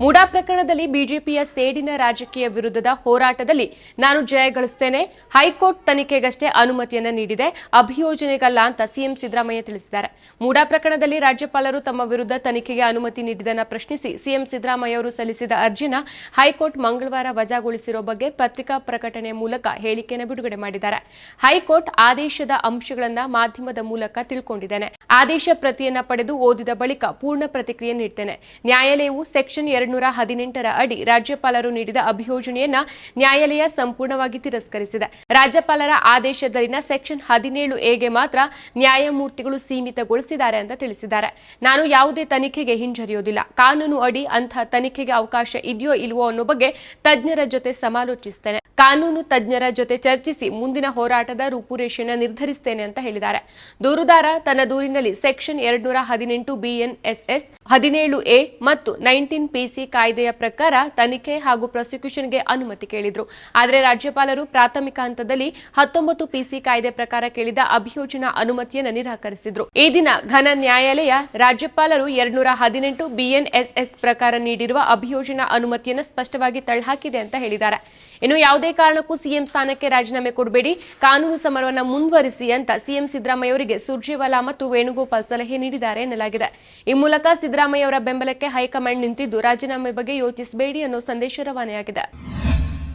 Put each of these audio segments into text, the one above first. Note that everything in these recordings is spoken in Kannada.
ಮೂಡಾ ಪ್ರಕರಣದಲ್ಲಿ ಬಿಜೆಪಿಯ ಸೇಡಿನ ರಾಜಕೀಯ ವಿರುದ್ಧದ ಹೋರಾಟದಲ್ಲಿ ನಾನು ಜಯ ಗಳಿಸ್ತೇನೆ. ಹೈಕೋರ್ಟ್ ತನಿಖೆಗಷ್ಟೇ ಅನುಮತಿಯನ್ನ ನೀಡಿದೆ. ಅಭಿಯೋಜನೆಗಲ್ಲ ಅಂತ ಸಿಎಂ ಸಿದ್ದರಾಮಯ್ಯ ತಿಳಿಸಿದ್ದಾರೆ. ಮೂಡಾ ಪ್ರಕರಣದಲ್ಲಿ ರಾಜ್ಯಪಾಲರು ತಮ್ಮ ವಿರುದ್ಧ ತನಿಖೆಗೆ ಅನುಮತಿ ನೀಡಿದ್ದನ್ನು ಪ್ರಶ್ನಿಸಿ ಸಿಎಂ ಸಿದ್ದರಾಮಯ್ಯ ಅವರು ಸಲ್ಲಿಸಿದ ಅರ್ಜಿನ ಹೈಕೋರ್ಟ್ ಮಂಗಳವಾರ ವಜಾಗೊಳಿಸಿರೋ ಬಗ್ಗೆ ಪತ್ರಿಕಾ ಪ್ರಕಟಣೆ ಮೂಲಕ ಹೇಳಿಕೆಯನ್ನು ಬಿಡುಗಡೆ ಮಾಡಿದ್ದಾರೆ. ಹೈಕೋರ್ಟ್ ಆದೇಶದ ಅಂಶಗಳನ್ನು ಮಾಧ್ಯಮದ ಮೂಲಕ ತಿಳ್ಕೊಂಡಿದ್ದೇನೆ. ಆದೇಶ ಪ್ರತಿಯನ್ನ ಪಡೆದು ಓದಿದ ಬಳಿಕ ಪೂರ್ಣ ಪ್ರತಿಕ್ರಿಯೆ ನೀಡ್ತೇನೆ. ನ್ಯಾಯಾಲಯವು ಸೆಕ್ಷನ್ ಎರಡ್ನೂರ ಹದಿನೆಂಟರ ಅಡಿ ರಾಜ್ಯಪಾಲರು ನೀಡಿದ ಅಭಿಯೋಜನೆಯನ್ನ ನ್ಯಾಯಾಲಯ ಸಂಪೂರ್ಣವಾಗಿ ತಿರಸ್ಕರಿಸಿದೆ. ರಾಜ್ಯಪಾಲರ ಆದೇಶದಲ್ಲಿನ ಸೆಕ್ಷನ್ ಹದಿನೇಳು ಎಗೆ ಮಾತ್ರ ನ್ಯಾಯಮೂರ್ತಿಗಳು ಸೀಮಿತಗೊಳಿಸಿದ್ದಾರೆ ಅಂತ ತಿಳಿಸಿದ್ದಾರೆ. ನಾನು ಯಾವುದೇ ತನಿಖೆಗೆ ಹಿಂಜರಿಯೋದಿಲ್ಲ. ಕಾನೂನು ಅಡಿ ಅಂಥ ತನಿಖೆಗೆ ಅವಕಾಶ ಇದೆಯೋ ಇಲ್ವೋ ಅನ್ನೋ ಬಗ್ಗೆ ತಜ್ಞರ ಜೊತೆ ಸಮಾಲೋಚಿಸುತ್ತೇನೆ ಕಾನೂನು ತಜ್ಞರ ಜೊತೆ ಚರ್ಚಿಸಿ ಮುಂದಿನ ಹೋರಾಟದ ರೂಪುರೇಷೆಯನ್ನು ನಿರ್ಧರಿಸುತ್ತೇನೆ ಅಂತ ಹೇಳಿದ್ದಾರೆ. ದೂರುದಾರ ತನ್ನ ದೂರಿನಲ್ಲಿ ಸೆಕ್ಷನ್ ಎರಡ್ನೂರ ಹದಿನೆಂಟು ಬಿಎನ್ಎಸ್ಎಸ್, ಹದಿನೇಳು ಎ ಮತ್ತು ನೈನ್ಟೀನ್ ಪಿಸಿ ಕಾಯ್ದೆಯ ಪ್ರಕಾರ ತನಿಖೆ ಹಾಗೂ ಪ್ರಾಸಿಕ್ಯೂಷನ್ಗೆ ಅನುಮತಿ ಕೇಳಿದ್ರು. ಆದರೆ ರಾಜ್ಯಪಾಲರು ಪ್ರಾಥಮಿಕ ಹಂತದಲ್ಲಿ ಹತ್ತೊಂಬತ್ತು ಪಿಸಿ ಕಾಯ್ದೆ ಪ್ರಕಾರ ಕೇಳಿದ ಅಭಿಯೋಜನಾ ಅನುಮತಿಯನ್ನು ನಿರಾಕರಿಸಿದ್ರು. ಈ ದಿನ ಘನ ನ್ಯಾಯಾಲಯ ರಾಜ್ಯಪಾಲರು ಎರಡ್ನೂರ ಹದಿನೆಂಟು ಬಿಎನ್ಎಸ್ಎಸ್ ಪ್ರಕಾರ ನೀಡಿರುವ ಅಭಿಯೋಜನಾ ಅನುಮತಿಯನ್ನು ಸ್ಪಷ್ಟವಾಗಿ ತಳ್ಳಹಾಕಿದೆ ಅಂತ ಹೇಳಿದ್ದಾರೆ. ಇನ್ನು ಯಾವುದೇ ಕಾರಣಕ್ಕೂ ಸಿಎಂ ಸ್ಥಾನಕ್ಕೆ ರಾಜೀನಾಮೆ ಕೊಡಬೇಡಿ. ಕಾನೂನು ಸಮರವನ್ನು ಮುಂದುವರಿಸಿ ಅಂತ ಸಿಎಂ ಸಿದ್ದರಾಮಯ್ಯ ಅವರಿಗೆ ಸುರ್ಜೇವಾಲಾ ಮತ್ತು ವೇಣುಗೋಪಾಲ್ ಸಲಹೆ ನೀಡಿದ್ದಾರೆ ಎನ್ನಲಾಗಿದೆ. ಈ ಮೂಲಕ ಸಿದ್ದರಾಮಯ್ಯ ಅವರ ಬೆಂಬಲಕ್ಕೆ ಹೈಕಮಾಂಡ್ ನಿಂತಿದ್ದು, ರಾಜೀನಾಮೆ ಬಗ್ಗೆ ಯೋಚಿಸಬೇಡಿ ಅನ್ನೋ ಸಂದೇಶ ರವಾನೆಯಾಗಿದೆ.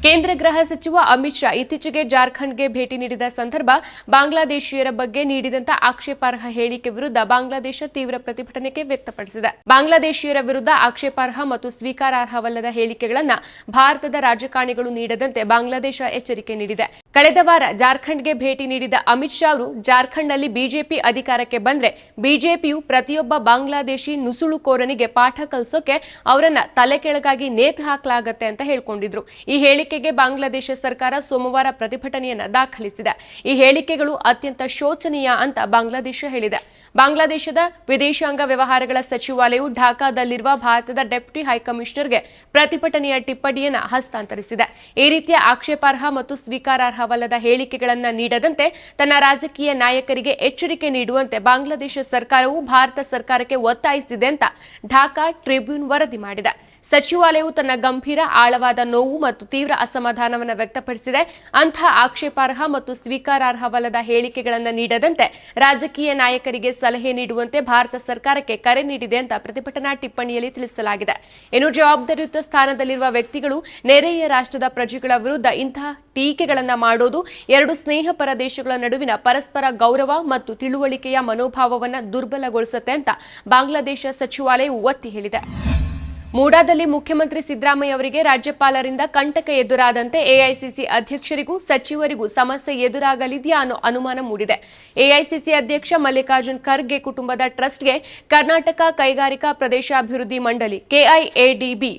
ಕೇಂದ್ರ ಗೃಹ ಸಚಿವ ಅಮಿತ್ ಶಾ ಇತ್ತೀಚೆಗೆ ಜಾರ್ಖಂಡ್ಗೆ ಭೇಟಿ ನೀಡಿದ ಸಂದರ್ಭ ಬಾಂಗ್ಲಾದೇಶಿಯರ ಬಗ್ಗೆ ನೀಡಿದಂತ ಆಕ್ಷೇಪಾರ್ಹ ಹೇಳಿಕೆ ವಿರುದ್ಧ ಬಾಂಗ್ಲಾದೇಶ ತೀವ್ರ ಪ್ರತಿಭಟನೆಗೆ ವ್ಯಕ್ತಪಡಿಸಿದೆ. ಬಾಂಗ್ಲಾದೇಶಿಯರ ವಿರುದ್ಧ ಆಕ್ಷೇಪಾರ್ಹ ಮತ್ತು ಸ್ವೀಕಾರಾರ್ಹವಲ್ಲದ ಹೇಳಿಕೆಗಳನ್ನು ಭಾರತದ ರಾಜಕಾರಣಿಗಳು ನೀಡದಂತೆ ಬಾಂಗ್ಲಾದೇಶ ಎಚ್ಚರಿಕೆ ನೀಡಿದೆ. ಕಳೆದ ವಾರ ಜಾರ್ಖಂಡ್ಗೆ ಭೇಟಿ ನೀಡಿದ ಅಮಿತ್ ಶಾ ಅವರು ಜಾರ್ಖಂಡ್ನಲ್ಲಿ ಬಿಜೆಪಿ ಅಧಿಕಾರಕ್ಕೆ ಬಂದ್ರೆ ಬಿಜೆಪಿಯು ಪ್ರತಿಯೊಬ್ಬ ಬಾಂಗ್ಲಾದೇಶಿ ನುಸುಳುಕೋರನಿಗೆ ಪಾಠ ಕಲಿಸೋಕೆ ಅವರನ್ನ ತಲೆ ಕೆಳಗಾಗಿ ನೇತು ಹಾಕಲಾಗತ್ತೆ ಅಂತ ಹೇಳ್ಕೊಂಡಿದ್ರು. ಈ ಹೇಳಿಕೆಗೆ ಬಾಂಗ್ಲಾದೇಶ ಸರ್ಕಾರ ಸೋಮವಾರ ಪ್ರತಿಭಟನೆಯನ್ನ ದಾಖಲಿಸಿದೆ. ಈ ಹೇಳಿಕೆಗಳು ಅತ್ಯಂತ ಶೋಚನೀಯ ಅಂತ ಬಾಂಗ್ಲಾದೇಶ ಹೇಳಿದೆ. ಬಾಂಗ್ಲಾದೇಶದ ವಿದೇಶಾಂಗ ವ್ಯವಹಾರಗಳ ಸಚಿವಾಲಯವು ಢಾಕಾದಲ್ಲಿರುವ ಭಾರತದ ಡೆಪ್ಯೂಟಿ ಹೈಕಮಿಷನರ್ಗೆ ಪ್ರತಿಭಟನೆಯ ಟಿಪ್ಪಣಿಯನ್ನ ಹಸ್ತಾಂತರಿಸಿದೆ. ಈ ರೀತಿಯ ಆಕ್ಷೇಪಾರ್ಹ ಮತ್ತು ಸ್ವೀಕಾರಾರ್ಹವಲ್ಲದ ಹೇಳಿಕೆಗಳನ್ನು ನೀಡದಂತೆ ತನ್ನ ರಾಜಕೀಯ ನಾಯಕರಿಗೆ ಎಚ್ಚರಿಕೆ ನೀಡುವಂತೆ ಬಾಂಗ್ಲಾದೇಶ ಸರ್ಕಾರವು ಭಾರತ ಸರ್ಕಾರಕ್ಕೆ ಒತ್ತಾಯಿಸಿದೆ ಅಂತ ಢಾಕಾ ಟ್ರಿಬ್ಯೂನ್ ವರದಿ ಮಾಡಿದೆ. ಸಚಿವಾಲಯವು ತನ್ನ ಗಂಭೀರ, ಆಳವಾದ ನೋವು ಮತ್ತು ತೀವ್ರ ಅಸಮಾಧಾನವನ್ನು ವ್ಯಕ್ತಪಡಿಸಿದೆ. ಅಂತಹ ಆಕ್ಷೇಪಾರ್ಹ ಮತ್ತು ಸ್ವೀಕಾರಾರ್ಹವಲ್ಲದ ಹೇಳಿಕೆಗಳನ್ನು ನೀಡದಂತೆ ರಾಜಕೀಯ ನಾಯಕರಿಗೆ ಸಲಹೆ ನೀಡುವಂತೆ ಭಾರತ ಸರ್ಕಾರಕ್ಕೆ ಕರೆ ನೀಡಿದೆ ಅಂತ ಪ್ರತಿಭಟನಾ ಟಿಪ್ಪಣಿಯಲ್ಲಿ ತಿಳಿಸಲಾಗಿದೆ. ಇನ್ನು ಜವಾಬ್ದಾರಿಯುತ ಸ್ಥಾನದಲ್ಲಿರುವ ವ್ಯಕ್ತಿಗಳು ನೆರೆಯ ರಾಷ್ಟ್ರದ ಪ್ರಜೆಗಳ ವಿರುದ್ಧ ಇಂತಹ ಟೀಕೆಗಳನ್ನು ಮಾಡೋದು ಎರಡು ಸ್ನೇಹಪರ ದೇಶಗಳ ನಡುವಿನ ಪರಸ್ಪರ ಗೌರವ ಮತ್ತು ತಿಳುವಳಿಕೆಯ ಮನೋಭಾವವನ್ನು ದುರ್ಬಲಗೊಳಿಸುತ್ತೆ ಅಂತ ಬಾಂಗ್ಲಾದೇಶ ಸಚಿವಾಲಯವು ಒತ್ತಿ ಹೇಳಿದೆ. ಮೂಡಾದಲ್ಲಿ ಮುಖ್ಯಮಂತ್ರಿ ಸಿದ್ದರಾಮಯ್ಯ ಅವರಿಗೆ ರಾಜ್ಯಪಾಲರಿಂದ ಕಂಟಕ ಎದುರಾದಂತೆ ಎಐಸಿಸಿ ಅಧ್ಯಕ್ಷರಿಗೂ ಸಚಿವರಿಗೂ ಸಮಸ್ಯೆ ಎದುರಾಗಲಿದೆಯಾ ಅನ್ನೋ ಅನುಮಾನ ಮೂಡಿದೆ. ಎಐಸಿಸಿ ಅಧ್ಯಕ್ಷ ಮಲ್ಲಿಕಾರ್ಜುನ್ ಖರ್ಗೆ ಕುಟುಂಬದ ಟ್ರಸ್ಟ್ಗೆ ಕರ್ನಾಟಕ ಕೈಗಾರಿಕಾ ಪ್ರದೇಶಾಭಿವೃದ್ಧಿ ಮಂಡಳಿ ಕೆಐಎಡಿಬಿ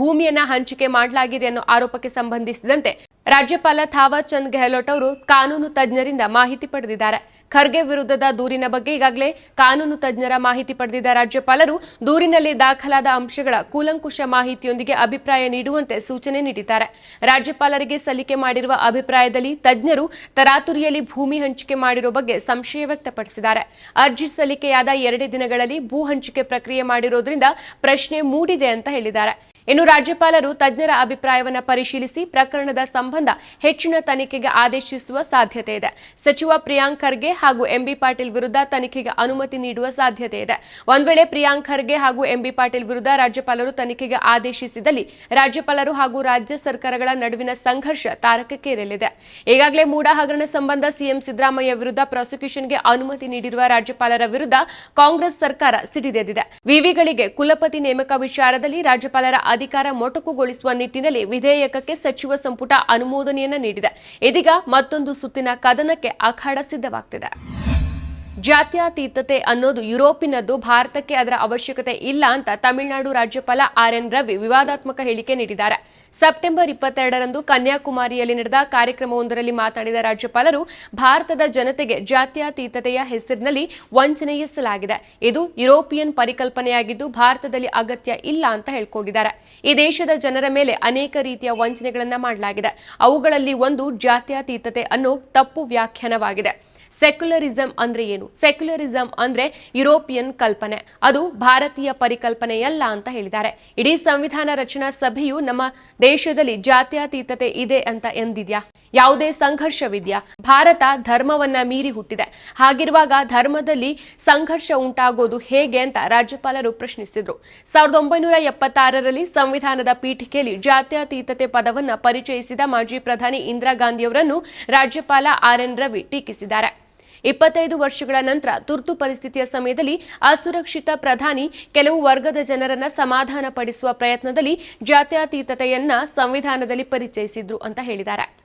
ಭೂಮಿಯನ್ನ ಹಂಚಿಕೆ ಮಾಡಲಾಗಿದೆ ಅನ್ನೋ ಆರೋಪಕ್ಕೆ ಸಂಬಂಧಿಸಿದಂತೆ ರಾಜ್ಯಪಾಲ ಥಾವರ್ ಚಂದ್ ಗೆಹ್ಲೋಟ್ ಅವರು ಕಾನೂನು ತಜ್ಞರಿಂದ ಮಾಹಿತಿ ಪಡೆದಿದ್ದಾರೆ. ಖರ್ಗೆ ವಿರುದ್ಧದ ದೂರಿನ ಬಗ್ಗೆ ಈಗಾಗಲೇ ಕಾನೂನು ತಜ್ಞರ ಮಾಹಿತಿ ಪಡೆದಿದ್ದ ರಾಜ್ಯಪಾಲರು ದೂರಿನಲ್ಲಿ ದಾಖಲಾದ ಅಂಶಗಳ ಕೂಲಂಕುಷ ಮಾಹಿತಿಯೊಂದಿಗೆ ಅಭಿಪ್ರಾಯ ನೀಡುವಂತೆ ಸೂಚನೆ ನೀಡಿದ್ದಾರೆ. ರಾಜ್ಯಪಾಲರಿಗೆ ಸಲ್ಲಿಕೆ ಮಾಡಿರುವ ಅಭಿಪ್ರಾಯದಲ್ಲಿ ತಜ್ಞರು ತರಾತುರಿಯಲ್ಲಿ ಭೂಮಿ ಹಂಚಿಕೆ ಮಾಡಿರುವ ಬಗ್ಗೆ ಸಂಶಯ ವ್ಯಕ್ತಪಡಿಸಿದ್ದಾರೆ. ಅರ್ಜಿ ಸಲ್ಲಿಕೆಯಾದ ಎರಡೇ ದಿನಗಳಲ್ಲಿ ಭೂ ಹಂಚಿಕೆ ಪ್ರಕ್ರಿಯೆ ಮಾಡಿರುವುದರಿಂದ ಪ್ರಶ್ನೆ ಮೂಡಿದೆ ಅಂತ ಹೇಳಿದ್ದಾರೆ. ಇನ್ನು ರಾಜ್ಯಪಾಲರು ತಜ್ಞರ ಅಭಿಪ್ರಾಯವನ್ನು ಪರಿಶೀಲಿಸಿ ಪ್ರಕರಣದ ಸಂಬಂಧ ಹೆಚ್ಚಿನ ತನಿಖೆಗೆ ಆದೇಶಿಸುವ ಸಾಧ್ಯತೆ ಇದೆ. ಸಚಿವ ಪ್ರಿಯಾಂಕ್ ಖರ್ಗೆ ಹಾಗೂ ಎಂಬಿ ಪಾಟೀಲ್ ವಿರುದ್ಧ ತನಿಖೆಗೆ ಅನುಮತಿ ನೀಡುವ ಸಾಧ್ಯತೆ ಇದೆ. ಒಂದ್ ವೇಳೆ ಪ್ರಿಯಾಂಕ್ ಖರ್ಗೆ ಹಾಗೂ ಎಂಬಿ ಪಾಟೀಲ್ ವಿರುದ್ಧ ರಾಜ್ಯಪಾಲರು ತನಿಖೆಗೆ ಆದೇಶಿಸಿದಲ್ಲಿ ರಾಜ್ಯಪಾಲರು ಹಾಗೂ ರಾಜ್ಯ ಸರ್ಕಾರಗಳ ನಡುವಿನ ಸಂಘರ್ಷ ತಾರಕಕ್ಕೇರಲಿದೆ. ಈಗಾಗಲೇ ಮೂಡಾ ಹಗರಣ ಸಂಬಂಧ ಸಿಎಂ ಸಿದ್ದರಾಮಯ್ಯ ವಿರುದ್ಧ ಪ್ರಾಸಿಕ್ಯೂಷನ್ಗೆ ಅನುಮತಿ ನೀಡಿರುವ ರಾಜ್ಯಪಾಲರ ವಿರುದ್ಧ ಕಾಂಗ್ರೆಸ್ ಸರ್ಕಾರ ಸಿಡಿದೆದ್ದಿದೆ. ವಿವಿಗಳಿಗೆ ಕುಲಪತಿ ನೇಮಕ ವಿಚಾರದಲ್ಲಿ ರಾಜ್ಯಪಾಲರ ಅಧಿಕಾರ ಮೊಟಕುಗೊಳಿಸುವ ನಿಟ್ಟಿನಲ್ಲಿ ವಿಧೇಯಕಕ್ಕೆ ಸಚಿವ ಸಂಪುಟ ಅನುಮೋದನೆಯನ್ನ ನೀಡಿದೆ. ಇದೀಗ ಮತ್ತೊಂದು ಸುತ್ತಿನ ಕದನಕ್ಕೆ ಅಖಾಡ ಸಿದ್ಧವಾಗ್ತಿದೆ. ಜಾತ್ಯತೀತತೆ ಅನ್ನೋದು ಯುರೋಪಿನದ್ದು, ಭಾರತಕ್ಕೆ ಅದರ ಅವಶ್ಯಕತೆ ಇಲ್ಲ ಅಂತ ತಮಿಳುನಾಡು ರಾಜ್ಯಪಾಲ ಆರ್ ಎನ್ ರವಿ ವಿವಾದಾತ್ಮಕ ಹೇಳಿಕೆ ನೀಡಿದ್ದಾರೆ. ಸೆಪ್ಟೆಂಬರ್ ಇಪ್ಪತ್ತೆರಡರಂದು ಕನ್ಯಾಕುಮಾರಿಯಲ್ಲಿ ನಡೆದ ಕಾರ್ಯಕ್ರಮವೊಂದರಲ್ಲಿ ಮಾತನಾಡಿದ ರಾಜ್ಯಪಾಲರು, ಭಾರತದ ಜನತೆಗೆ ಜಾತ್ಯತೀತತೆಯ ಹೆಸರಿನಲ್ಲಿ ವಂಚನೆಯಿಸಲಾಗಿದೆ ಇದು ಯುರೋಪಿಯನ್ ಪರಿಕಲ್ಪನೆಯಾಗಿದ್ದು ಭಾರತದಲ್ಲಿ ಅಗತ್ಯ ಇಲ್ಲ ಅಂತ ಹೇಳ್ಕೊಂಡಿದ್ದಾರೆ. ಈ ದೇಶದ ಜನರ ಮೇಲೆ ಅನೇಕ ರೀತಿಯ ವಂಚನೆಗಳನ್ನು ಮಾಡಲಾಗಿದೆ. ಅವುಗಳಲ್ಲಿ ಒಂದು ಜಾತ್ಯತೀತತೆ ಅನ್ನೋ ತಪ್ಪು ವ್ಯಾಖ್ಯಾನವಾಗಿದೆ. ಸೆಕ್ಯುಲರಿಸಂ ಅಂದ್ರೆ ಏನು? ಸೆಕ್ಯುಲರಿಸಂ ಅಂದ್ರೆ ಯುರೋಪಿಯನ್ ಕಲ್ಪನೆ. ಅದು ಭಾರತೀಯ ಪರಿಕಲ್ಪನೆಯಲ್ಲ ಅಂತ ಹೇಳಿದ್ದಾರೆ. ಇಡೀ ಸಂವಿಧಾನ ರಚನಾ ಸಭೆಯು ನಮ್ಮ ದೇಶದಲ್ಲಿ ಜಾತ್ಯತೀತತೆ ಇದೆ ಅಂತ ಎಂದಿದ್ಯಾ? ಯಾವುದೇ ಸಂಘರ್ಷವಿದ್ಯಾ? ಭಾರತ ಧರ್ಮವನ್ನ ಮೀರಿ ಹುಟ್ಟಿದೆ. ಹಾಗಿರುವಾಗ ಧರ್ಮದಲ್ಲಿ ಸಂಘರ್ಷ ಉಂಟಾಗೋದು ಹೇಗೆ ಅಂತ ರಾಜ್ಯಪಾಲರು ಪ್ರಶ್ನಿಸಿದ್ರು. ಸಾವಿರದ ಒಂಬೈನೂರ ಎಪ್ಪತ್ತಾರರಲ್ಲಿ ಸಂವಿಧಾನದ ಪೀಠಿಕೆಯಲ್ಲಿ ಜಾತ್ಯತೀತತೆ ಪದವನ್ನ ಪರಿಚಯಿಸಿದ ಮಾಜಿ ಪ್ರಧಾನಿ ಇಂದಿರಾ ಗಾಂಧಿಯವರನ್ನು ರಾಜ್ಯಪಾಲ ಆರ್ ಎನ್ ರವಿ ಟೀಕಿಸಿದ್ದಾರೆ. ಇಪ್ಪತ್ತೈದು ವರ್ಷಗಳ ನಂತರ ತುರ್ತು ಪರಿಸ್ಥಿತಿಯ ಸಮಯದಲ್ಲಿ ಅಸುರಕ್ಷಿತ ಪ್ರಧಾನಿ ಕೆಲವು ವರ್ಗದ ಜನರನ್ನ ಸಮಾಧಾನ ಪಡಿಸುವ ಪ್ರಯತ್ನದಲ್ಲಿ ಜಾತ್ಯತೀತತೆಯನ್ನ ಸಂವಿಧಾನದಲ್ಲಿ ಪರಿಚಯಿಸಿದ್ರು ಅಂತ ಹೇಳಿದ್ದಾರೆ.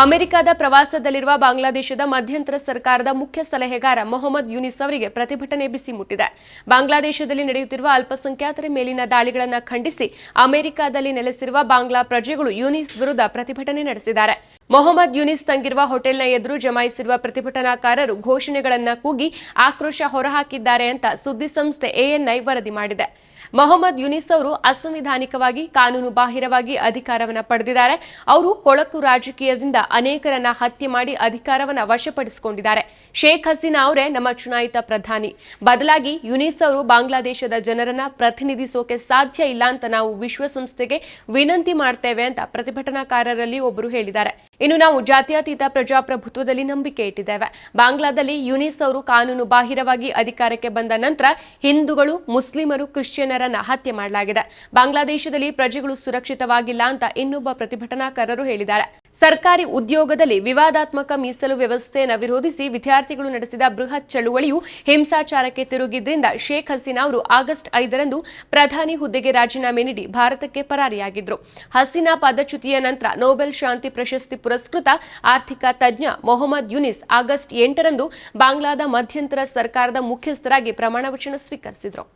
ಅಮೆರಿಕದ ಪ್ರವಾಸದಲ್ಲಿರುವ ಬಾಂಗ್ಲಾದೇಶದ ಮಧ್ಯಂತರ ಸರ್ಕಾರದ ಮುಖ್ಯ ಸಲಹೆಗಾರ ಮೊಹಮ್ಮದ್ ಯುನಿಸ್ ಅವರಿಗೆ ಪ್ರತಿಭಟನೆ ಬಿಸಿ ಮುಟ್ಟಿದೆ. ಬಾಂಗ್ಲಾದೇಶದಲ್ಲಿ ನಡೆಯುತ್ತಿರುವ ಅಲ್ಪಸಂಖ್ಯಾತರ ಮೇಲಿನ ದಾಳಿಗಳನ್ನು ಖಂಡಿಸಿ ಅಮೆರಿಕದಲ್ಲಿ ನೆಲೆಸಿರುವ ಬಾಂಗ್ಲಾ ಪ್ರಜೆಗಳು ಯುನಿಸ್ ವಿರುದ್ಧ ಪ್ರತಿಭಟನೆ ನಡೆಸಿದ್ದಾರೆ. ಮೊಹಮ್ಮದ್ ಯುನಿಸ್ ತಂಗಿರುವ ಹೋಟೆಲ್ನ ಎದುರು ಜಮಾಯಿಸಿರುವ ಪ್ರತಿಭಟನಾಕಾರರು ಘೋಷಣೆಗಳನ್ನು ಕೂಗಿ ಆಕ್ರೋಶ ಹೊರಹಾಕಿದ್ದಾರೆ ಅಂತ ಸುದ್ದಿ ಸಂಸ್ಥೆ ಎಎನ್ಐ ವರದಿ ಮಾಡಿದೆ. ಮೊಹಮ್ಮದ್ ಯುನಿಸ್ ಅವರು ಅಸಂವಿಧಾನಿಕವಾಗಿ, ಕಾನೂನು ಬಾಹಿರವಾಗಿ ಅಧಿಕಾರವನ್ನ ಪಡೆದಿದ್ದಾರೆ. ಅವರು ಕೊಳಕು ರಾಜಕೀಯದಿಂದ ಅನೇಕರನ್ನ ಹತ್ಯೆ ಮಾಡಿ ಅಧಿಕಾರವನ್ನ ವಶಪಡಿಸಿಕೊಂಡಿದ್ದಾರೆ. ಶೇಖ್ ಹಸೀನಾ ಅವರೇ ನಮ್ಮ ಚುನಾಯಿತ ಪ್ರಧಾನಿ. ಬದಲಾಗಿ ಯುನಿಸ್ ಅವರು ಬಾಂಗ್ಲಾದೇಶದ ಜನರನ್ನ ಪ್ರತಿನಿಧಿಸೋಕೆ ಸಾಧ್ಯ ಇಲ್ಲ ಅಂತ ನಾವು ವಿಶ್ವಸಂಸ್ಥೆಗೆ ವಿನಂತಿ ಮಾಡ್ತೇವೆ ಅಂತ ಪ್ರತಿಭಟನಾಕಾರರಲ್ಲಿ ಒಬ್ಬರು ಹೇಳಿದ್ದಾರೆ. ಇನ್ನು ನಾವು ಜಾತ್ಯತೀತ ಪ್ರಜಾಪ್ರಭುತ್ವದಲ್ಲಿ ನಂಬಿಕೆ ಇಟ್ಟಿದ್ದೇವೆ. ಬಾಂಗ್ಲಾದಲ್ಲಿ ಯುನಿಸ್ ಅವರು ಕಾನೂನು ಬಾಹಿರವಾಗಿ ಅಧಿಕಾರಕ್ಕೆ ಬಂದ ನಂತರ ಹಿಂದೂಗಳು, ಮುಸ್ಲಿಮರು ಕ್ರಿಶ್ಚಿಯನರನ್ನ ಹತ್ಯೆ ಮಾಡಲಾಗಿದೆ. ಬಾಂಗ್ಲಾದೇಶದಲ್ಲಿ ಪ್ರಜೆಗಳು ಸುರಕ್ಷಿತವಾಗಿಲ್ಲ ಅಂತ ಇನ್ನೊಬ್ಬ ಪ್ರತಿಭಟನಾಕಾರರು ಹೇಳಿದ್ದಾರೆ. ಸರ್ಕಾರಿ ಉದ್ಯೋಗದಲ್ಲಿ ವಿವಾದಾತ್ಮಕ ಮೀಸಲು ವ್ಯವಸ್ಥೆಯನ್ನು ವಿರೋಧಿಸಿ ವಿದ್ಯಾರ್ಥಿಗಳು ನಡೆಸಿದ ಬೃಹತ್ ಚಳುವಳಿಯು ಹಿಂಸಾಚಾರಕ್ಕೆ ತಿರುಗಿದ್ರಿಂದ ಶೇಖ್ ಹಸೀನಾ ಅವರು ಆಗಸ್ಟ್ ಐದರಂದು ಪ್ರಧಾನಿ ಹುದ್ದೆಗೆ ರಾಜೀನಾಮೆ ನೀಡಿ ಭಾರತಕ್ಕೆ ಪರಾರಿಯಾಗಿದ್ರು. ಹಸೀನಾ ಪದಚ್ಯುತಿಯ ನಂತರ ನೋಬೆಲ್ ಶಾಂತಿ ಪ್ರಶಸ್ತಿ ಪುರಸ್ಕೃತ ಆರ್ಥಿಕ ತಜ್ಞ ಮೊಹಮ್ಮದ್ ಯುನಿಸ್ ಆಗಸ್ಟ್ ಎಂಟರಂದು ಬಾಂಗ್ಲಾದ ಮಧ್ಯಂತರ ಸರ್ಕಾರದ ಮುಖ್ಯಸ್ಥರಾಗಿ ಪ್ರಮಾಣ ವಚನ ಸ್ವೀಕರಿಸಿದರು.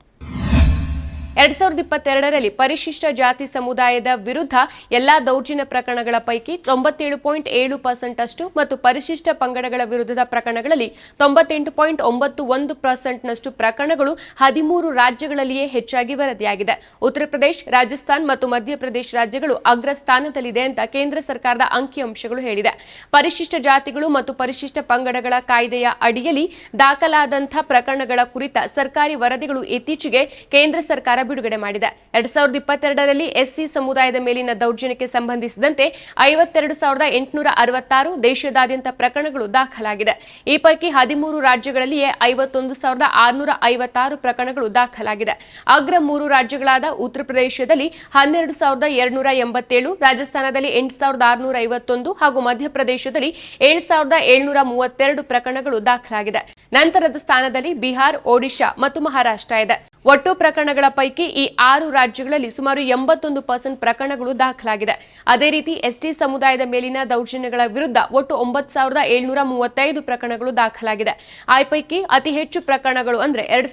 ಎರಡ್ ಸಾವಿರದ ಇಪ್ಪತ್ತೆರಡರಲ್ಲಿ ಪರಿಶಿಷ್ಟ ಜಾತಿ ಸಮುದಾಯದ ವಿರುದ್ಧ ಎಲ್ಲಾ ದೌರ್ಜನ್ಯ ಪ್ರಕರಣಗಳ ಪೈಕಿ ತೊಂಬತ್ತೇಳು ಪಾಯಿಂಟ್ ಏಳು ಪರ್ಸೆಂಟ್ ಅಷ್ಟು ಮತ್ತು ಪರಿಶಿಷ್ಟ ಪಂಗಡಗಳ ವಿರುದ್ಧದ ಪ್ರಕರಣಗಳಲ್ಲಿ ತೊಂಬತ್ತೆಂಟು ಪಾಯಿಂಟ್ ಒಂಬತ್ತು ಒಂದು ಪರ್ಸೆಂಟ್ನಷ್ಟು ಪ್ರಕರಣಗಳು ಹದಿಮೂರು ರಾಜ್ಯಗಳಲ್ಲಿಯೇ ಹೆಚ್ಚಾಗಿ ವರದಿಯಾಗಿದೆ. ಉತ್ತರ ಪ್ರದೇಶ, ರಾಜಸ್ಥಾನ್ ಮತ್ತು ಮಧ್ಯಪ್ರದೇಶ ರಾಜ್ಯಗಳು ಅಗ್ರ ಸ್ಥಾನದಲ್ಲಿದೆ ಅಂತ ಕೇಂದ್ರ ಸರ್ಕಾರದ ಅಂಕಿಅಂಶಗಳು ಹೇಳಿದೆ. ಪರಿಶಿಷ್ಟ ಜಾತಿಗಳು ಮತ್ತು ಪರಿಶಿಷ್ಟ ಪಂಗಡಗಳ ಕಾಯ್ದೆಯ ಅಡಿಯಲ್ಲಿ ದಾಖಲಾದಂಥ ಪ್ರಕರಣಗಳ ಕುರಿತ ಸರ್ಕಾರಿ ವರದಿಗಳು ಇತ್ತೀಚೆಗೆ ಕೇಂದ್ರ ಸರ್ಕಾರ ಬಿಡುಗಡೆ ಮಾಡಿದೆ. ಎರಡ್ ಸಾವಿರದ ಇಪ್ಪತ್ತೆರಡರಲ್ಲಿ ಎಸ್ಸಿ ಸಮುದಾಯದ ಮೇಲಿನ ದೌರ್ಜನ್ಯಕ್ಕೆ ಸಂಬಂಧಿಸಿದಂತೆ ಐವತ್ತೆರಡು ಸಾವಿರದ ಎಂಟುನೂರ ಅರವತ್ತಾರು ದೇಶದಾದ್ಯಂತ ಪ್ರಕರಣಗಳು ದಾಖಲಾಗಿದೆ. ಈ ಪೈಕಿ ಹದಿಮೂರು ರಾಜ್ಯಗಳಲ್ಲಿಯೇ ಐವತ್ತೊಂದು ಸಾವಿರದ ಆರುನೂರ ಐವತ್ತಾರು ಪ್ರಕರಣಗಳು ದಾಖಲಾಗಿದೆ. ಅಗ್ರ ಮೂರು ರಾಜ್ಯಗಳಾದ ಉತ್ತರ ಪ್ರದೇಶದಲ್ಲಿ ಹನ್ನೆರಡು ಸಾವಿರದ ಎರಡುನೂರ ಎಂಬತ್ತೇಳು, ರಾಜಸ್ಥಾನದಲ್ಲಿ ಎಂಟು ಸಾವಿರದ ಆರುನೂರ ಐವತ್ತೊಂದು ಹಾಗೂ ಮಧ್ಯಪ್ರದೇಶದಲ್ಲಿ ಏಳು ಸಾವಿರದ ಏಳುನೂರ ಮೂವತ್ತೆರಡು ಪ್ರಕರಣಗಳು ದಾಖಲಾಗಿದೆ. ನಂತರದ ಸ್ಥಾನದಲ್ಲಿ ಬಿಹಾರ್, ಒಡಿಶಾ ಮತ್ತು ಮಹಾರಾಷ್ಟ್ರ ಇದೆ. ಒಟ್ಟು ಪ್ರಕರಣಗಳ ಪೈಕಿ ಈ ಆರು ರಾಜ್ಯಗಳಲ್ಲಿ ಸುಮಾರು ಎಂಬತ್ತೊಂದು ಪರ್ಸೆಂಟ್ ಪ್ರಕರಣಗಳು ದಾಖಲಾಗಿದೆ. ಅದೇ ರೀತಿ ಎಸ್ಟಿ ಸಮುದಾಯದ ಮೇಲಿನ ದೌರ್ಜನ್ಯಗಳ ವಿರುದ್ಧ ಒಟ್ಟು ಒಂಬತ್ತು ಸಾವಿರದ ಏಳ್ನೂರ ಮೂವತ್ತೈದು ಪ್ರಕರಣಗಳು ದಾಖಲಾಗಿದೆ. ಆ ಪೈಕಿ ಅತಿ ಹೆಚ್ಚು ಪ್ರಕರಣಗಳು ಅಂದರೆ ಎರಡ್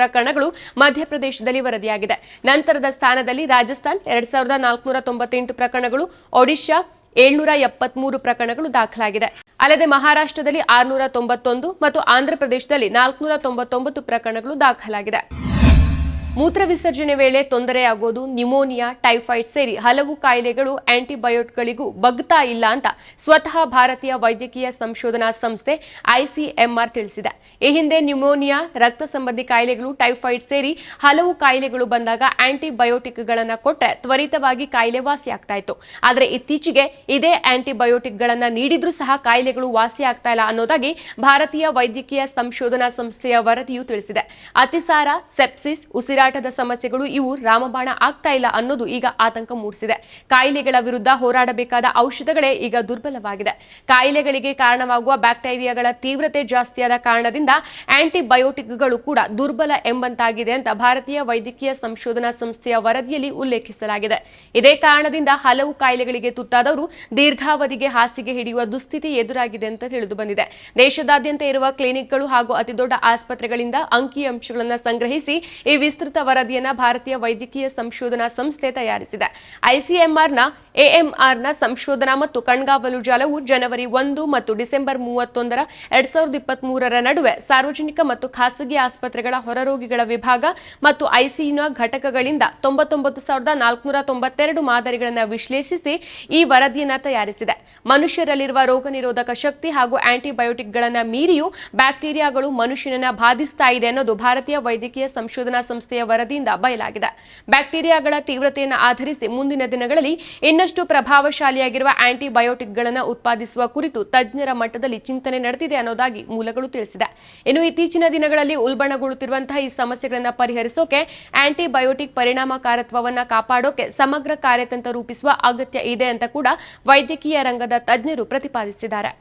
ಪ್ರಕರಣಗಳು ಮಧ್ಯಪ್ರದೇಶದಲ್ಲಿ ವರದಿಯಾಗಿದೆ. ನಂತರದ ಸ್ಥಾನದಲ್ಲಿ ರಾಜಸ್ಥಾನ್ ಎರಡ್ ಸಾವಿರದ ನಾಲ್ಕುನೂರ ತೊಂಬತ್ತೆಂಟು ಪ್ರಕರಣಗಳು, ಒಡಿಶಾ ಏಳ್ನೂರ ಎಪ್ಪತ್ಮೂರು ಪ್ರಕರಣಗಳು ದಾಖಲಾಗಿದೆ. ಅಲ್ಲದೆ ಮಹಾರಾಷ್ಟ್ರದಲ್ಲಿ ಆರುನೂರ ತೊಂಬತ್ತೊಂದು ಮತ್ತು ಆಂಧ್ರಪ್ರದೇಶದಲ್ಲಿ ನಾಲ್ಕುನೂರ ತೊಂಬತ್ತೊಂಬತ್ತು ಪ್ರಕರಣಗಳು ದಾಖಲಾಗಿದೆ. ಮೂತ್ರ ವಿಸರ್ಜನೆ ವೇಳೆ ತೊಂದರೆಯಾಗೋದು ನ್ಯುಮೋನಿಯಾ ಟೈಫಾಯ್ಡ್ ಸೇರಿ ಹಲವು ಕಾಯಿಲೆಗಳು ಆಂಟಿಬಯೋಟ್ಗಳಿಗೂ ಬಗ್ತಾ ಇಲ್ಲ ಅಂತ ಸ್ವತಃ ಭಾರತೀಯ ವೈದ್ಯಕೀಯ ಸಂಶೋಧನಾ ಸಂಸ್ಥೆ ಐಸಿಎಂಆರ್ ತಿಳಿಸಿದೆ. ಈ ಹಿಂದೆ ನ್ಯುಮೋನಿಯಾ ರಕ್ತ ಸಂಬಂಧಿ ಕಾಯಿಲೆಗಳು ಟೈಫಾಯ್ಡ್ ಸೇರಿ ಹಲವು ಕಾಯಿಲೆಗಳು ಬಂದಾಗ ಆಂಟಿಬಯೋಟಿಕ್ಗಳನ್ನು ಕೊಟ್ಟರೆ ತ್ವರಿತವಾಗಿ ಕಾಯಿಲೆ ವಾಸಿಯಾಗ್ತಾ ಇತ್ತು. ಆದರೆ ಇತ್ತೀಚೆಗೆ ಇದೇ ಆಂಟಿಬಯೋಟಿಕ್ಗಳನ್ನು ನೀಡಿದ್ರೂ ಸಹ ಕಾಯಿಲೆಗಳು ವಾಸಿಯಾಗ್ತಾ ಇಲ್ಲ ಅನ್ನೋದಾಗಿ ಭಾರತೀಯ ವೈದ್ಯಕೀಯ ಸಂಶೋಧನಾ ಸಂಸ್ಥೆಯ ವರದಿಯು ತಿಳಿಸಿದೆ. ಅತಿಸಾರ ಸೆಪ್ಸಿಸ್ ಉಸಿರಾಟದ ಸಮಸ್ಯೆಗಳು ಇವು ರಾಮಬಾಣ ಆಗ್ತಾ ಇಲ್ಲ ಅನ್ನೋದು ಈಗ ಆತಂಕ ಮೂಡಿಸಿದೆ. ಕಾಯಿಲೆಗಳ ವಿರುದ್ಧ ಹೋರಾಡಬೇಕಾದ ಔಷಧಗಳೇ ಈಗ ದುರ್ಬಲವಾಗಿದೆ. ಕಾಯಿಲೆಗಳಿಗೆ ಕಾರಣವಾಗುವ ಬ್ಯಾಕ್ಟೀರಿಯಾಗಳ ತೀವ್ರತೆ ಜಾಸ್ತಿಯಾದ ಕಾರಣದಿಂದ ಆಂಟಿಬಯೋಟಿಕ್ಗಳು ಕೂಡ ದುರ್ಬಲ ಎಂಬಂತಾಗಿದೆ ಅಂತ ಭಾರತೀಯ ವೈದ್ಯಕೀಯ ಸಂಶೋಧನಾ ಸಂಸ್ಥೆಯ ವರದಿಯಲ್ಲಿ ಉಲ್ಲೇಖಿಸಲಾಗಿದೆ. ಇದೇ ಕಾರಣದಿಂದ ಹಲವು ಕಾಯಿಲೆಗಳಿಗೆ ತುತ್ತಾದವರು ದೀರ್ಘಾವಧಿಗೆ ಹಾಸಿಗೆ ಹಿಡಿಯುವ ದುಸ್ಥಿತಿ ಎದುರಾಗಿದೆ ಅಂತ ತಿಳಿದು ಬಂದಿದೆ ದೇಶದಾದ್ಯಂತ ಇರುವ ಕ್ಲಿನಿಕ್ಗಳು ಹಾಗೂ ಅತಿದೊಡ್ಡ ಆಸ್ಪತ್ರೆಗಳಿಂದ ಅಂಕಿಅಂಶಗಳನ್ನು ಸಂಗ್ರಹಿಸಿ ಈ ವಿಸ್ತೃತ ಅಧಿಕೃತ ವರದಿಯನ್ನು ಭಾರತೀಯ ವೈದ್ಯಕೀಯ ಸಂಶೋಧನಾ ಸಂಸ್ಥೆ ತಯಾರಿಸಿದೆ. ಐಸಿಎಂಆರ್ನ, ಎಎಂಆರ್ನ ಸಂಶೋಧನಾ ಮತ್ತು ಕಣ್ಗಾವಲು ಜಾಲವು ಜನವರಿ ಒಂದು ಮತ್ತು ಡಿಸೆಂಬರ್ ಮೂವತ್ತೊಂದರ ಎರಡ್ ಸಾವಿರದ ಇಪ್ಪತ್ತ್ ನಡುವೆ ಸಾರ್ವಜನಿಕ ಮತ್ತು ಖಾಸಗಿ ಆಸ್ಪತ್ರೆಗಳ ಹೊರರೋಗಿಗಳ ವಿಭಾಗ ಮತ್ತು ಐಸಿಯುನ ಘಟಕಗಳಿಂದ ತೊಂಬತ್ತೊಂಬತ್ತು ಸಾವಿರದ ನಾಲ್ಕುನೂರ ತೊಂಬತ್ತೆರಡು ಮಾದರಿಗಳನ್ನು ವಿಶ್ಲೇಷಿಸಿ ಈ ವರದಿಯನ್ನು ತಯಾರಿಸಿದೆ. ಮನುಷ್ಯರಲ್ಲಿರುವ ರೋಗ ನಿರೋಧಕ ಶಕ್ತಿ ಹಾಗೂ ಆಂಟಿಬಯೋಟಿಕ್ಗಳನ್ನು ಮೀರಿಯೂ ಬ್ಯಾಕ್ಟೀರಿಯಾಗಳು ಮನುಷ್ಯನನ್ನ ಬಾಧಿಸ್ತಾ ಇದೆ ಅನ್ನೋದು ಭಾರತೀಯ ವೈದ್ಯಕೀಯ ಸಂಶೋಧನಾ ಸಂಸ್ಥೆಯ ವರದಿಯಿಂದ ಬಯಲಾಗಿದೆ. ಬ್ಯಾಕ್ಟೀರಿಯಾಗಳ ತೀವ್ರತೆಯನ್ನು ಆಧರಿಸಿ ಮುಂದಿನ ದಿನಗಳಲ್ಲಿ ಇನ್ನಷ್ಟು ಪ್ರಭಾವಶಾಲಿಯಾಗಿರುವ ಆಂಟಿಬಯೋಟಿಕ್ಗಳನ್ನು ಉತ್ಪಾದಿಸುವ ಕುರಿತು ತಜ್ಞರ ಮಟ್ಟದಲ್ಲಿ ಚಿಂತನೆ ನಡೆದಿದೆ ಅನ್ನೋದಾಗಿ ಮೂಲಗಳು ತಿಳಿಸಿದೆ. ಇನ್ನು ಇತ್ತೀಚಿನ ದಿನಗಳಲ್ಲಿ ಉಲ್ಬಣಗೊಳ್ಳುತ್ತಿರುವಂತಹ ಈ ಸಮಸ್ಯೆಗಳನ್ನು ಪರಿಹರಿಸೋಕೆ ಆಂಟಿಬಯೋಟಿಕ್ ಪರಿಣಾಮಕಾರತ್ವವನ್ನು ಕಾಪಾಡೋಕೆ ಸಮಗ್ರ ಕಾರ್ಯತಂತ್ರ ರೂಪಿಸುವ ಅಗತ್ಯ ಇದೆ ಅಂತ ಕೂಡ ವೈದ್ಯಕೀಯ ರಂಗದ ತಜ್ಞರು ಪ್ರತಿಪಾದಿಸಿದ್ದಾರೆ.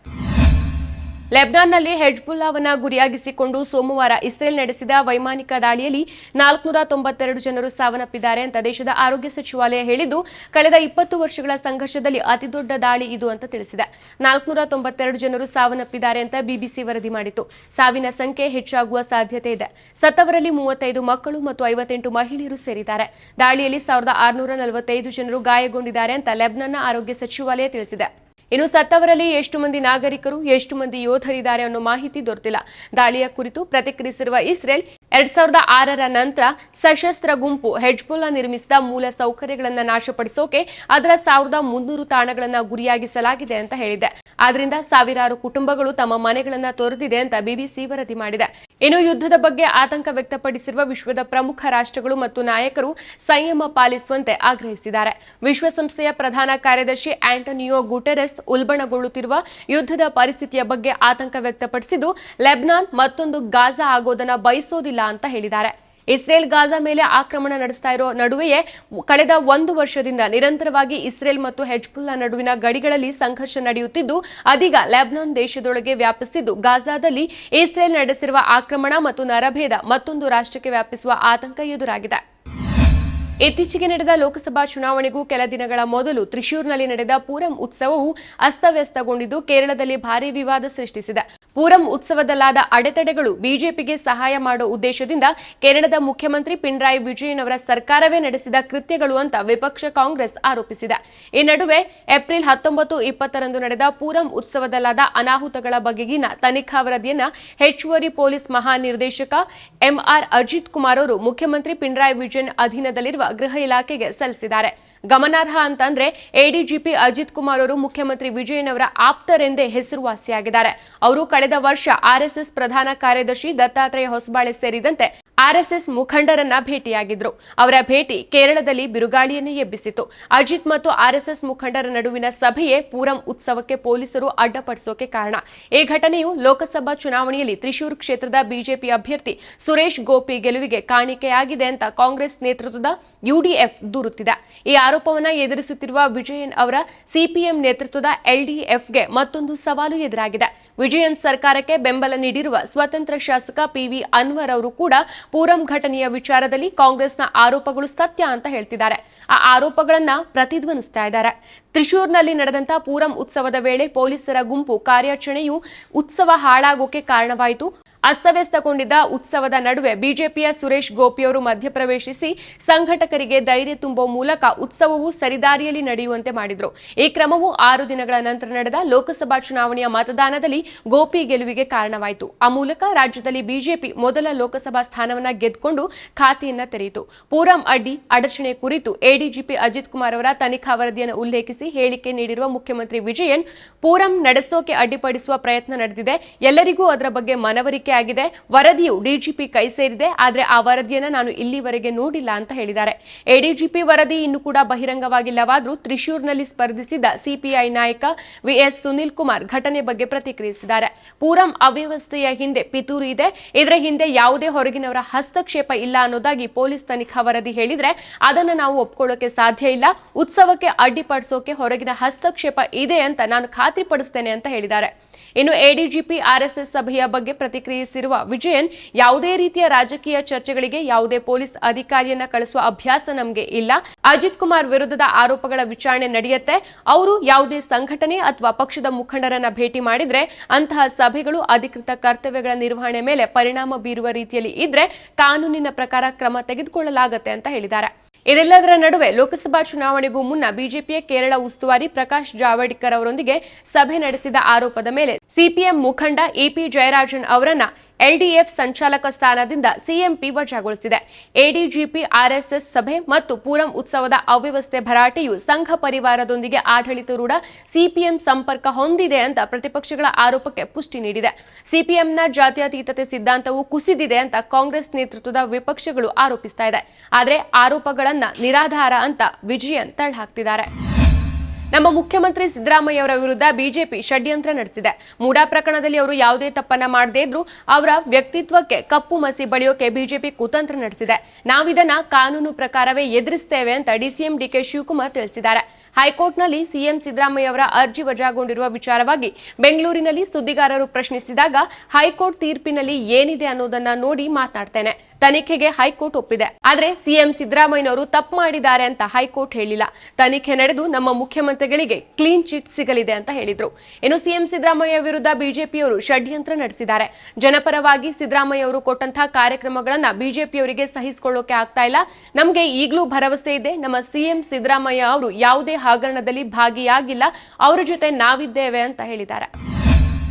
ಲೆಬ್ನಾನ್ನಲ್ಲಿ ಹೆಜ್ಬುಲ್ಲಾವನ್ನ ಗುರಿಯಾಗಿಸಿಕೊಂಡು ಸೋಮವಾರ ಇಸ್ರೇಲ್ ನಡೆಸಿದ ವೈಮಾನಿಕ ದಾಳಿಯಲ್ಲಿ ನಾಲ್ಕುನೂರ ತೊಂಬತ್ತೆರಡು ಜನರು ಸಾವನ್ನಪ್ಪಿದ್ದಾರೆ ಅಂತ ದೇಶದ ಆರೋಗ್ಯ ಸಚಿವಾಲಯ ಹೇಳಿದ್ದು, ಕಳೆದ ಇಪ್ಪತ್ತು ವರ್ಷಗಳ ಸಂಘರ್ಷದಲ್ಲಿ ಅತಿದೊಡ್ಡ ದಾಳಿ ಇದು ಅಂತ ತಿಳಿಸಿದೆ. ನಾಲ್ಕುನೂರ ತೊಂಬತ್ತೆರಡು ಜನರು ಸಾವನ್ನಪ್ಪಿದ್ದಾರೆ ಅಂತ ಬಿಬಿಸಿ ವರದಿ ಮಾಡಿತು ಸಾವಿನ ಸಂಖ್ಯೆ ಹೆಚ್ಚಾಗುವ ಸಾಧ್ಯತೆ ಇದೆ. ಸತ್ತವರಲ್ಲಿ ಮೂವತ್ತೈದು ಮಕ್ಕಳು ಮತ್ತು ಐವತ್ತೆಂಟು ಮಹಿಳೆಯರು ಸೇರಿದ್ದಾರೆ. ದಾಳಿಯಲ್ಲಿ ಸಾವಿರದ ಆರುನೂರ ನಲವತ್ತೈದು ಜನರು ಗಾಯಗೊಂಡಿದ್ದಾರೆ ಅಂತ ಲೆಬ್ನನ್ನ ಆರೋಗ್ಯ ಸಚಿವಾಲಯ ತಿಳಿಸಿದೆ. ಇನ್ನು ಸತ್ತವರಲ್ಲಿ ಎಷ್ಟು ಮಂದಿ ನಾಗರಿಕರು, ಎಷ್ಟು ಮಂದಿ ಯೋಧರಿದ್ದಾರೆ ಅನ್ನೋ ಮಾಹಿತಿ ದೊರೆತಿಲ್ಲ. ದಾಳಿಯ ಕುರಿತು ಪ್ರತಿಕ್ರಿಯಿಸಿರುವ ಇಸ್ರೇಲ್ ಎರಡ್ ಸಾವಿರದ ಆರರ ನಂತರ ಸಶಸ್ತ್ರ ಗುಂಪು ಹೆಜ್ಬುಲ್ಲಾ ನಿರ್ಮಿಸಿದ ಮೂಲ ಸೌಕರ್ಯಗಳನ್ನು ನಾಶಪಡಿಸೋಕೆ ಅದರ ಸಾವಿರದ ಮುನ್ನೂರು ತಾಣಗಳನ್ನು ಗುರಿಯಾಗಿಸಲಾಗಿದೆ ಅಂತ ಹೇಳಿದೆ. ಆದ್ರಿಂದ ಸಾವಿರಾರು ಕುಟುಂಬಗಳು ತಮ್ಮ ಮನೆಗಳನ್ನು ತೊರೆದಿದೆ ಅಂತ ಬಿಬಿಸಿ ವರದಿ ಮಾಡಿದೆ. ಇನ್ನು ಯುದ್ಧದ ಬಗ್ಗೆ ಆತಂಕ ವ್ಯಕ್ತಪಡಿಸಿರುವ ವಿಶ್ವದ ಪ್ರಮುಖ ರಾಷ್ಟ್ರಗಳು ಮತ್ತು ನಾಯಕರು ಸಂಯಮ ಪಾಲಿಸುವಂತೆ ಆಗ್ರಹಿಸಿದ್ದಾರೆ. ವಿಶ್ವಸಂಸ್ಥೆಯ ಪ್ರಧಾನ ಕಾರ್ಯದರ್ಶಿ ಆಂಟೋನಿಯೋ ಗುಟೆರೆಸ್ ಉಲ್ಬಣಗೊಳ್ಳುತ್ತಿರುವ ಯುದ್ಧದ ಪರಿಸ್ಥಿತಿಯ ಬಗ್ಗೆ ಆತಂಕ ವ್ಯಕ್ತಪಡಿಸಿದ್ದು, ಲೆಬ್ನಾನ್ ಮತ್ತೊಂದು ಗಾಜಾ ಆಗೋದನ್ನ ಬಯಸೋದಿಲ್ಲ ಅಂತ ಹೇಳಿದ್ದಾರೆ. ಇಸ್ರೇಲ್ ಗಾಜಾ ಮೇಲೆ ಆಕ್ರಮಣ ನಡೆಸ್ತಾ ಇರೋ ನಡುವೆಯೇ ಕಳೆದ ಒಂದು ವರ್ಷದಿಂದ ನಿರಂತರವಾಗಿ ಇಸ್ರೇಲ್ ಮತ್ತು ಹೆಜ್ಬುಲ್ಲಾ ನಡುವಿನ ಗಡಿಗಳಲ್ಲಿ ಸಂಘರ್ಷ ನಡೆಯುತ್ತಿದ್ದು, ಅದೀಗ ಲೆಬನಾನ್ ದೇಶದೊಳಗೆ ವ್ಯಾಪಿಸಿದ್ದು. ಗಾಜಾದಲ್ಲಿ ಇಸ್ರೇಲ್ ನಡೆಸಿರುವ ಆಕ್ರಮಣ ಮತ್ತು ನರಭೇದ ಮತ್ತೊಂದು ರಾಷ್ಟ್ರಕ್ಕೆ ವ್ಯಾಪಿಸುವ ಆತಂಕ ಎದುರಾಗಿದೆ. ಇತ್ತೀಚೆಗೆ ನಡೆದ ಲೋಕಸಭಾ ಚುನಾವಣೆಗೂ ಕೆಲ ದಿನಗಳ ಮೊದಲು ತ್ರಿಶೂರ್ನಲ್ಲಿ ನಡೆದ ಪೂರಂ ಉತ್ಸವವು ಅಸ್ತವ್ಯಸ್ತಗೊಂಡಿದ್ದು, ಕೇರಳದಲ್ಲಿ ಭಾರೀ ವಿವಾದ ಸೃಷ್ಟಿಸಿದೆ. ಪೂರಂ ಉತ್ಸವದಲ್ಲಾದ ಅಡೆತಡೆಗಳು ಬಿಜೆಪಿಗೆ ಸಹಾಯ ಮಾಡುವ ಉದ್ದೇಶದಿಂದ ಕೇರಳದ ಮುಖ್ಯಮಂತ್ರಿ ಪಿಣರಾಯಿ ವಿಜಯನ್ ಅವರ ಸರ್ಕಾರವೇ ನಡೆಸಿದ ಕೃತ್ಯಗಳು ಅಂತ ವಿಪಕ್ಷ ಕಾಂಗ್ರೆಸ್ ಆರೋಪಿಸಿದೆ. ಈ ನಡುವೆ ಏಪ್ರಿಲ್ ಹತ್ತೊಂಬತ್ತು ಇಪ್ಪತ್ತರಂದು ನಡೆದ ಪೂರಂ ಉತ್ಸವದಲ್ಲಾದ ಅನಾಹುತಗಳ ಬಗೆಗಿನ ತನಿಖಾ ವರದಿಯನ್ನ ಹೆಚ್ಚುವರಿ ಪೊಲೀಸ್ ಮಹಾನಿರ್ದೇಶಕ ಎಂಆರ್ ಅಜಿತ್ ಕುಮಾರ್ ಅವರು ಮುಖ್ಯಮಂತ್ರಿ ಪಿಣರಾಯಿ ವಿಜಯನ್ ಅಧೀನದಲ್ಲಿರುವ ಗೃಹ ಇಲಾಖೆಗೆ ಸಲ್ಲಿಸಿದ್ದಾರೆ. ಗಮನಾರ್ಹ ಅಂತಂದ್ರೆ ಎಡಿಜಿಪಿ ಅಜಿತ್ ಕುಮಾರ್ ಅವರು ಮುಖ್ಯಮಂತ್ರಿ ವಿಜಯನ್ ಅವರ ಆಪ್ತರೆಂದೇ ಹೆಸರುವಾಸಿಯಾಗಿದ್ದಾರೆ. ಅವರು ಕಳೆದ ವರ್ಷ ಆರ್ಎಸ್ಎಸ್ ಪ್ರಧಾನ ಕಾರ್ಯದರ್ಶಿ ದತ್ತಾತ್ರೇಯ ಹೊಸಬಾಳೆ ಸೇರಿದಂತೆ ಆರ್ಎಸ್ಎಸ್ ಮುಖಂಡರನ್ನ ಭೇಟಿಯಾಗಿದ್ರು. ಅವರ ಭೇಟಿ ಕೇರಳದಲ್ಲಿ ಬಿರುಗಾಳಿಯನ್ನೇ ಎಬ್ಬಿಸಿತು ಅಜಿತ್ ಮತ್ತು ಆರ್ಎಸ್ಎಸ್ ಮುಖಂಡರ ನಡುವಿನ ಸಭೆಯೇ ಪೂರಂ ಉತ್ಸವಕ್ಕೆ ಪೊಲೀಸರು ಅಡ್ಡಪಡಿಸೋಕೆ ಕಾರಣ. ಈ ಘಟನೆಯು ಲೋಕಸಭಾ ಚುನಾವಣೆಯಲ್ಲಿ ತ್ರಿಶೂರ್ ಕ್ಷೇತ್ರದ ಬಿಜೆಪಿ ಅಭ್ಯರ್ಥಿ ಸುರೇಶ್ ಗೋಪಿ ಗೆಲುವಿಗೆ ಕಾಣಿಕೆಯಾಗಿದೆ ಅಂತ ಕಾಂಗ್ರೆಸ್ ನೇತೃತ್ವದ ಯುಡಿಎಫ್ ದೂರುತ್ತಿದೆ. ಈ ಆರೋಪವನ್ನು ಎದುರಿಸುತ್ತಿರುವ ವಿಜಯನ್ ಅವರ ಸಿಪಿಎಂ ನೇತೃತ್ವದ ಎಲ್ಡಿಎಫ್ಗೆ ಮತ್ತೊಂದು ಸವಾಲು ಎದುರಾಗಿದೆ. ವಿಜಯನ್ ಸರ್ಕಾರಕ್ಕೆ ಬೆಂಬಲ ನೀಡಿರುವ ಸ್ವತಂತ್ರ ಶಾಸಕ ಪಿವಿ ಅನ್ವರ್ ಅವರು ಕೂಡ ಪೂರಂ ಘಟನೆಯ ವಿಚಾರದಲ್ಲಿ ಕಾಂಗ್ರೆಸ್ನ ಆರೋಪಗಳು ಸತ್ಯ ಅಂತ ಹೇಳ್ತಿದ್ದಾರೆ. ಆ ಆರೋಪಗಳನ್ನ ಪ್ರತಿಧ್ವನಿಸ್ತಾ ಇದ್ದಾರೆ. ತ್ರಿಶೂರ್ನಲ್ಲಿ ನಡೆದಂತ ಪೂರಂ ಉತ್ಸವದ ವೇಳೆ ಪೊಲೀಸರ ಗುಂಪು ಕಾರ್ಯಾಚರಣೆಯು ಉತ್ಸವ ಹಾಳಾಗೋಕೆ ಕಾರಣವಾಯಿತು. ಅಸ್ತವ್ಯಸ್ತಗೊಂಡಿದ್ದ ಉತ್ಸವದ ನಡುವೆ ಬಿಜೆಪಿಯ ಸುರೇಶ್ ಗೋಪಿಯವರು ಮಧ್ಯಪ್ರವೇಶಿಸಿ ಸಂಘಟಕರಿಗೆ ಧೈರ್ಯ ತುಂಬುವ ಮೂಲಕ ಉತ್ಸವವು ಸರಿದಾರಿಯಲ್ಲಿ ನಡೆಯುವಂತೆ ಮಾಡಿದರು. ಈ ಕ್ರಮವು ಆರು ದಿನಗಳ ನಂತರ ನಡೆದ ಲೋಕಸಭಾ ಚುನಾವಣೆಯ ಮತದಾನದಲ್ಲಿ ಗೋಪಿ ಗೆಲುವಿಗೆ ಕಾರಣವಾಯಿತು. ಆ ಮೂಲಕ ರಾಜ್ಯದಲ್ಲಿ ಬಿಜೆಪಿ ಮೊದಲ ಲೋಕಸಭಾ ಸ್ಥಾನವನ್ನ ಗೆದ್ದುಕೊಂಡು ಖಾತೆಯನ್ನ ತೆರೆಯಿತು. ಪೂರಂ ಅಡ್ಡಿ, ಅಡಚಣೆ ಕುರಿತು ಎಡಿಜಿಪಿ ಅಜಿತ್ ಕುಮಾರ್ ಅವರ ತನಿಖಾ ವರದಿಯನ್ನು ಉಲ್ಲೇಖಿಸಿ ಹೇಳಿಕೆ ನೀಡಿರುವ ಮುಖ್ಯಮಂತ್ರಿ ವಿಜಯನ್, ಪೂರಂ ನಡೆಸೋಕೆ ಅಡ್ಡಿಪಡಿಸುವ ಪ್ರಯತ್ನ ನಡೆದಿದೆ. ಎಲ್ಲರಿಗೂ ಅದರ ಬಗ್ಗೆ ಮನವರಿಕೆ ಆಗಿದೆ. ವರದಿಯು ಡಿಜಿಪಿ ಕೈ ಸೇರಿದೆ. ಆದರೆ ಆ ವರದಿಯನ್ನ ನಾನು ಇಲ್ಲಿವರೆಗೆ ನೋಡಿಲ್ಲ ಅಂತ ಹೇಳಿದ್ದಾರೆ. ಎಡಿಜಿಪಿ ವರದಿ ಇನ್ನು ಕೂಡ ಬಹಿರಂಗವಾಗಿಲ್ಲವಾದರೂ ತ್ರಿಶೂರ್ನಲ್ಲಿ ಸ್ಪರ್ಧಿಸಿದ್ದ ಸಿಪಿಐ ನಾಯಕ ವಿಎಸ್ ಸುನಿಲ್ ಕುಮಾರ್ ಘಟನೆ ಬಗ್ಗೆ ಪ್ರತಿಕ್ರಿಯಿಸಿದ್ದಾರೆ. ಪೂರಂ ಅವ್ಯವಸ್ಥೆಯ ಹಿಂದೆ ಪಿತೂರು ಇದೆ. ಇದರ ಹಿಂದೆ ಯಾವುದೇ ಹೊರಗಿನವರ ಹಸ್ತಕ್ಷೇಪ ಇಲ್ಲ ಅನ್ನೋದಾಗಿ ಪೊಲೀಸ್ ತನಿಖಾ ವರದಿ ಹೇಳಿದ್ರೆ ಅದನ್ನ ನಾವು ಒಪ್ಕೊಳ್ಳೋಕೆ ಸಾಧ್ಯ ಇಲ್ಲ. ಉತ್ಸವಕ್ಕೆ ಅಡ್ಡಿಪಡಿಸೋಕೆ ಹೊರಗಿನ ಹಸ್ತಕ್ಷೇಪ ಇದೆ ಅಂತ ನಾನು ಖಾತ್ರಿಪಡಿಸ್ತೇನೆ ಅಂತ ಹೇಳಿದ್ದಾರೆ. ಇನ್ನು ಎಡಿಜಿಪಿ ಆರ್ಎಸ್ಎಸ್ ಸಭೆಯ ಬಗ್ಗೆ ಪ್ರತಿಕ್ರಿಯಿಸಿರುವ ವಿಜಯನ್, ಯಾವುದೇ ರೀತಿಯ ರಾಜಕೀಯ ಚರ್ಚೆಗಳಿಗೆ ಯಾವುದೇ ಪೊಲೀಸ್ ಅಧಿಕಾರಿಯನ್ನ ಕಳಿಸುವ ಅಭ್ಯಾಸ ನಮಗೆ ಇಲ್ಲ. ಅಜಿತ್ ಕುಮಾರ್ ವಿರುದ್ಧದ ಆರೋಪಗಳ ವಿಚಾರಣೆ ನಡೆಯುತ್ತೆ. ಅವರು ಯಾವುದೇ ಸಂಘಟನೆ ಅಥವಾ ಪಕ್ಷದ ಮುಖಂಡರನ್ನ ಭೇಟಿ ಮಾಡಿದ್ರೆ ಅಂತಹ ಸಭೆಗಳು ಅಧಿಕೃತ ಕರ್ತವ್ಯಗಳ ನಿರ್ವಹಣೆ ಮೇಲೆ ಪರಿಣಾಮ ಬೀರುವ ರೀತಿಯಲ್ಲಿ ಇದ್ರೆ ಕಾನೂನಿನ ಪ್ರಕಾರ ಕ್ರಮ ತೆಗೆದುಕೊಳ್ಳಲಾಗುತ್ತೆ ಅಂತ ಹೇಳಿದ್ದಾರೆ. ಇದೆಲ್ಲದರ ನಡುವೆ ಲೋಕಸಭಾ ಚುನಾವಣೆಗೂ ಮುನ್ನ ಬಿಜೆಪಿಯ ಕೇರಳ ಉಸ್ತುವಾರಿ ಪ್ರಕಾಶ್ ಜಾವಡೇಕರ್ ಅವರೊಂದಿಗೆ ಸಭೆ ನಡೆಸಿದ ಆರೋಪದ ಮೇಲೆ ಸಿಪಿಎಂ ಮುಖಂಡ ಎಪಿ ಜಯರಾಜನ್ ಅವರನ್ನ ಎಲ್ಡಿಎಫ್ ಸಂಚಾಲಕ ಸ್ಥಾನದಿಂದ ಸಿಎಂಪಿ ವಜಾಗೊಳಿಸಿದೆ ಎಡಿಜಿಪಿ, ಆರ್ಎಸ್ಎಸ್ ಸಭೆ ಮತ್ತು ಪೂರಂ ಉತ್ಸವದ ಅವ್ಯವಸ್ಥೆ ಭರಾಟೆಯು ಸಂಘ ಪರಿವಾರದೊಂದಿಗೆ ಆಡಳಿತಾರೂಢ ಸಿಪಿಎಂ ಸಂಪರ್ಕ ಹೊಂದಿದೆ ಅಂತ ಪ್ರತಿಪಕ್ಷಗಳ ಆರೋಪಕ್ಕೆ ಪುಷ್ಟಿ ನೀಡಿದೆ. ಸಿಪಿಎಂನ ಜಾತ್ಯತೀತತೆ ಸಿದ್ಧಾಂತವು ಕುಸಿದಿದೆ ಅಂತ ಕಾಂಗ್ರೆಸ್ ನೇತೃತ್ವದ ವಿಪಕ್ಷಗಳು ಆರೋಪಿಸ್ತಾ ಇದೆ. ಆದರೆ ಆರೋಪಗಳನ್ನು ನಿರಾಧಾರ ಅಂತ ವಿಜಯನ್ ತಳ್ಳಹಾಕ್ತಿದ್ದಾರೆ ನಮ್ಮ ಮುಖ್ಯಮಂತ್ರಿ ಸಿದ್ದರಾಮಯ್ಯ ಅವರ ವಿರುದ್ಧ ಬಿಜೆಪಿ ಷಡ್ಯಂತ್ರ ನಡೆಸಿದೆ. ಮೂಡಾ ಪ್ರಕರಣದಲ್ಲಿ ಅವರು ಯಾವುದೇ ತಪ್ಪನ್ನ ಮಾಡದೇ ಇದ್ರು ಅವರ ವ್ಯಕ್ತಿತ್ವಕ್ಕೆ ಕಪ್ಪು ಮಸಿ ಬಳಿಯೋಕೆ ಬಿಜೆಪಿ ಕುತಂತ್ರ ನಡೆಸಿದೆ. ನಾವಿದನ್ನ ಕಾನೂನು ಪ್ರಕಾರವೇ ಎದುರಿಸ್ತೇವೆ ಅಂತ ಡಿಸಿಎಂ ಡಿಕೆ ಶಿವಕುಮಾರ್ ತಿಳಿಸಿದ್ದಾರೆ. ಹೈಕೋರ್ಟ್ನಲ್ಲಿ ಸಿಎಂ ಸಿದ್ದರಾಮಯ್ಯ ಅವರ ಅರ್ಜಿ ವಜಾಗೊಂಡಿರುವ ವಿಚಾರವಾಗಿ ಬೆಂಗಳೂರಿನಲ್ಲಿ ಸುದ್ದಿಗಾರರು ಪ್ರಶ್ನಿಸಿದಾಗ ಹೈಕೋರ್ಟ್ ತೀರ್ಪಿನಲ್ಲಿ ಏನಿದೆ ಅನ್ನೋದನ್ನ ನೋಡಿ ಮಾತನಾಡ್ತೇನೆ. ತನಿಖೆಗೆ ಹೈಕೋರ್ಟ್ ಒಪ್ಪಿದೆ. ಆದರೆ ಸಿಎಂ ಸಿದ್ದರಾಮಯ್ಯನವರು ತಪ್ಪು ಮಾಡಿದ್ದಾರೆ ಅಂತ ಹೈಕೋರ್ಟ್ ಹೇಳಿಲ್ಲ. ತನಿಖೆ ನಡೆದು ನಮ್ಮ ಮುಖ್ಯಮಂತ್ರಿಗಳಿಗೆ ಕ್ಲೀನ್ ಚಿಟ್ ಸಿಗಲಿದೆ ಅಂತ ಹೇಳಿದ್ರು. ಇನ್ನು ಸಿಎಂ ಸಿದ್ದರಾಮಯ್ಯ ವಿರುದ್ಧ ಬಿಜೆಪಿಯವರು ಷಡ್ಯಂತ್ರ ನಡೆಸಿದ್ದಾರೆ. ಜನಪರವಾಗಿ ಸಿದ್ದರಾಮಯ್ಯ ಅವರು ಕೊಟ್ಟಂತಹ ಕಾರ್ಯಕ್ರಮಗಳನ್ನ ಬಿಜೆಪಿಯವರಿಗೆ ಸಹಿಸಿಕೊಳ್ಳೋಕೆ ಆಗ್ತಾ ಇಲ್ಲ. ನಮಗೆ ಈಗಲೂ ಭರವಸೆ ಇದೆ. ನಮ್ಮ ಸಿಎಂ ಸಿದ್ದರಾಮಯ್ಯ ಅವರು ಯಾವುದೇ ಹಗರಣದಲ್ಲಿ ಭಾಗಿಯಾಗಿಲ್ಲ. ಅವರ ಜೊತೆ ನಾವಿದ್ದೇವೆ ಅಂತ ಹೇಳಿದ್ದಾರೆ.